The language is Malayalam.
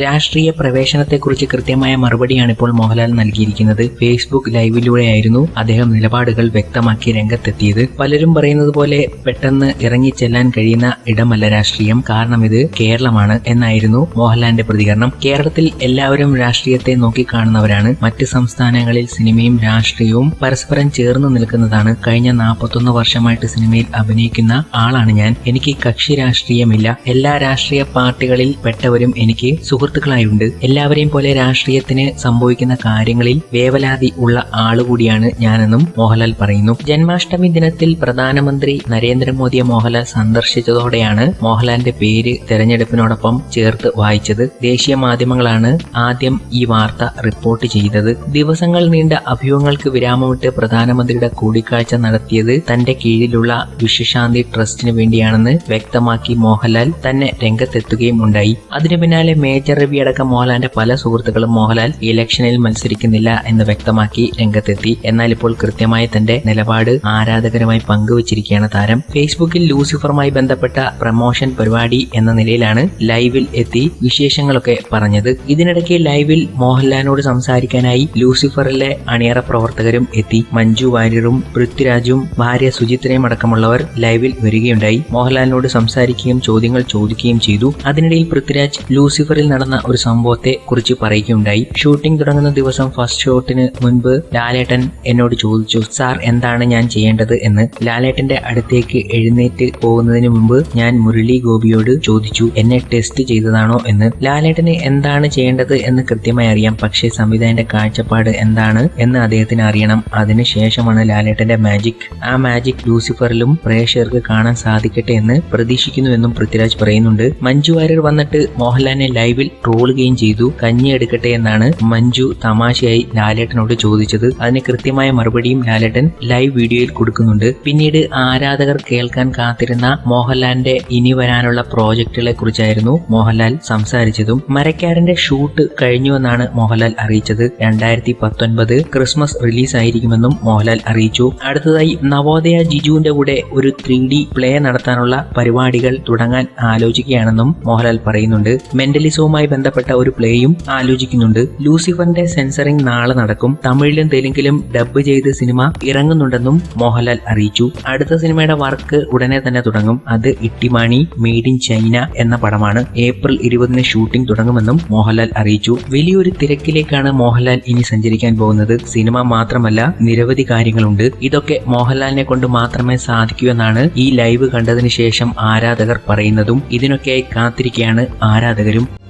രാഷ്ട്രീയ പ്രവേശനത്തെക്കുറിച്ച് കൃത്യമായ മറുപടിയാണ് ഇപ്പോൾ മോഹൻലാൽ നൽകിയിരിക്കുന്നത്. ഫേസ്ബുക്ക് ലൈവിലൂടെയായിരുന്നു അദ്ദേഹം നിലപാടുകൾ വ്യക്തമാക്കി രംഗത്തെത്തിയത്. പലരും പറയുന്നത് പോലെ പെട്ടെന്ന് ഇറങ്ങിച്ചെല്ലാൻ കഴിയുന്ന ഇടമല്ല രാഷ്ട്രീയം. കാരണം ഇത് കേരളമാണ് എന്നായിരുന്നു മോഹൻലാലിന്റെ പ്രതികരണം. കേരളത്തിൽ എല്ലാവരും രാഷ്ട്രീയത്തെ നോക്കിക്കാണുന്നവരാണ്. മറ്റ് സംസ്ഥാനങ്ങളിൽ സിനിമയും രാഷ്ട്രീയവും പരസ്പരം ചേർന്ന് നിൽക്കുന്നതാണ്. കഴിഞ്ഞ നാൽപ്പത്തൊന്ന് വർഷമായിട്ട് സിനിമയിൽ അഭിനയിക്കുന്ന ആളാണ് ഞാൻ. എനിക്ക് കക്ഷി രാഷ്ട്രീയമില്ല. എല്ലാ രാഷ്ട്രീയ പാർട്ടികളിൽ പെട്ടവരും എനിക്ക് സുഹൃത്തുക്കളായുണ്ട്. എല്ലാവരെയും പോലെ രാഷ്ട്രീയത്തിന് സംഭവിക്കുന്ന കാര്യങ്ങളിൽ വേവലാതി ഉള്ള ആളുകൂടിയാണ് ഞാനെന്നും മോഹൻലാൽ പറയുന്നു. ജന്മാഷ്ടമി ദിനത്തിൽ പ്രധാനമന്ത്രി നരേന്ദ്രമോദിയെ മോഹൻലാൽ സന്ദർശിച്ചതോടെയാണ് മോഹൻലാലിന്റെ പേര് തെരഞ്ഞെടുപ്പിനോടൊപ്പം ചേർത്ത് വായിച്ചത്. ദേശീയ മാധ്യമങ്ങളാണ് ആദ്യം ഈ വാർത്ത റിപ്പോർട്ട് ചെയ്തത്. ദിവസങ്ങൾ നീണ്ട അഭ്യൂഹങ്ങൾക്ക് വിരാമമിട്ട് പ്രധാനമന്ത്രിയുടെ കൂടിക്കാഴ്ച നടത്തിയത് തന്റെ കീഴിലുള്ള വിശ്വശാന്തി ട്രസ്റ്റിന് വേണ്ടിയാണെന്ന് വ്യക്തമാക്കി മോഹൻലാൽ തന്നെ രംഗത്തെത്തുകയും ഉണ്ടായി. അതിനു പിന്നാലെ മേജർ രവി അടക്കം മോഹൻലാലിന്റെ പല സുഹൃത്തുക്കളും മോഹൻലാൽ ഇലക്ഷനിൽ മത്സരിക്കുന്നില്ല എന്ന് വ്യക്തമാക്കി രംഗത്തെത്തി. എന്നാൽ ഇപ്പോൾ കൃത്യമായി തന്റെ നിലപാട് ആരാധകരുമായി പങ്കുവച്ചിരിക്കുകയാണ് താരം. ഫേസ്ബുക്കിൽ ലൂസിഫറുമായി ബന്ധപ്പെട്ട പ്രമോഷൻ പരിപാടി എന്ന നിലയിലാണ് ലൈവിൽ എത്തി വിശേഷങ്ങളൊക്കെ പറഞ്ഞത്. ഇതിനിടയ്ക്ക് ലൈവിൽ മോഹൻലാലിനോട് സംസാരിക്കാനായി ലൂസിഫറിലെ അണിയറ പ്രവർത്തകരും എത്തി. മഞ്ജു വാര്യറും പൃഥ്വിരാജും ഭാര്യ സുജിത്രയും അടക്കമുള്ളവർ ലൈവിൽ വരികയുണ്ടായി. മോഹൻലാലിനോട് സംസാരിക്കുകയും ചോദ്യങ്ങൾ ചോദിക്കുകയും ചെയ്തു. അതിനിടയിൽ പൃഥ്വിരാജ് ലൂസിഫറിൽ നടന്ന ഒരു സംഭവത്തെ കുറിച്ച് പറയുകയുണ്ടായി. ഷൂട്ടിംഗ് തുടങ്ങുന്ന ദിവസം ഫസ്റ്റ് ഷോട്ടിന് മുൻപ് ലാലേട്ടൻ എന്നോട് ചോദിച്ചു സാർ എന്താണ് ഞാൻ ചെയ്യേണ്ടത്? എന്ന് ലാലേട്ടന്റെ അടുത്തേക്ക് എഴുന്നേറ്റ് പോകുന്നതിന് മുമ്പ് ഞാൻ മുരളി ഗോപിയോട് ചോദിച്ചു എന്നെ ടെസ്റ്റ് ചെയ്തതാണോ? എന്ന്. ലാലേട്ടന് എന്താണ് ചെയ്യേണ്ടത്? എന്ന് കൃത്യമായി അറിയാം. പക്ഷേ സംവിധായകന്റെ കാഴ്ചപ്പാട് എന്താണ് എന്ന് അദ്ദേഹത്തിന് അറിയണം. അതിനുശേഷമാണ് ലാലേട്ടന്റെ മാജിക് ആ മാജിക് ലൂസിഫറിലും പ്രേക്ഷകർക്ക് കാണാൻ സാധിക്കട്ടെ എന്ന് പ്രതീക്ഷിക്കുന്നുവെന്നും പൃഥ്വിരാജ് പറയുന്നുണ്ട്. മഞ്ജു വാര്യർ വന്നിട്ട് മോഹൻലാലിനെ ലൈവിൽ ട്രോളുകയും ചെയ്തു. കഞ്ഞി എടുക്കട്ടെ എന്നാണ് മഞ്ജു തമാശയായി ലാലേട്ടനോട് ചോദിച്ചത്. അതിന് കൃത്യമായ മറുപടിയും ലാലേട്ടൻ ലൈവ് വീഡിയോയിൽ കൊടുക്കുന്നുണ്ട്. പിന്നീട് ആരാധകർ കേൾക്കാൻ കാത്തിരുന്ന മോഹൻലാലിന്റെ ഇനി വരാനുള്ള പ്രോജക്റ്റുകളെ കുറിച്ചായിരുന്നു മോഹൻലാൽ സംസാരിച്ചതും. മരക്കാരന്റെ ഷൂട്ട് കഴിഞ്ഞുവെന്നാണ് മോഹൻലാൽ അറിയിച്ചത്. രണ്ടായിരത്തി പത്തൊൻപത് ക്രിസ്മസ് റിലീസ് ആയിരിക്കുമെന്നും മോഹൻലാൽ അറിയിച്ചു. അടുത്തതായി നവോദയ ജിജുവിന്റെ കൂടെ ഒരു ത്രീ ഡി പ്ലേ നടത്താനുള്ള പരിപാടികൾ തുടങ്ങാൻ ആലോചിക്കുകയാണെന്നും മോഹൻലാൽ പറയുന്നുണ്ട്. മെന്റലിസവുമായി ബന്ധപ്പെട്ട ഒരു പ്ലേയും ആലോചിക്കുന്നുണ്ട്. ലൂസിഫറിന്റെ സെൻസറിംഗ് നാളെ നടക്കും. തമിഴിലും തെലുങ്കിലും ഡബ് ചെയ്ത് സിനിമ ഇറങ്ങുന്നുണ്ടെന്നും മോഹൻലാൽ അറിയിച്ചു. അടുത്ത സിനിമയുടെ വർക്ക് ഉടനെ തന്നെ തുടങ്ങും. അത് ഇട്ടിമാണി മെയ്ഡ് ഇൻ ചൈന എന്ന പടമാണ്. ഏപ്രിൽ ഇരുപതിന് ഷൂട്ടിംഗ് തുടങ്ങുമെന്നും മോഹൻലാൽ അറിയിച്ചു. വലിയൊരു തിരക്കിലേക്കാണ് മോഹൻലാൽ ഇനി സഞ്ചരിക്കാൻ പോകുന്നത്. സിനിമ മാത്രമല്ല നിരവധി കാര്യങ്ങളുണ്ട്. ഇതൊക്കെ മോഹൻലാലിനെ കൊണ്ട് മാത്രമേ സാധിക്കൂ എന്നാണ് ഈ ലൈവ് കണ്ടതിന് ശേഷം ആരാധകർ പറയുന്നതും. ഇതിനൊക്കെയായി കാത്തിരിക്കുകയാണ് ആരാധകരും.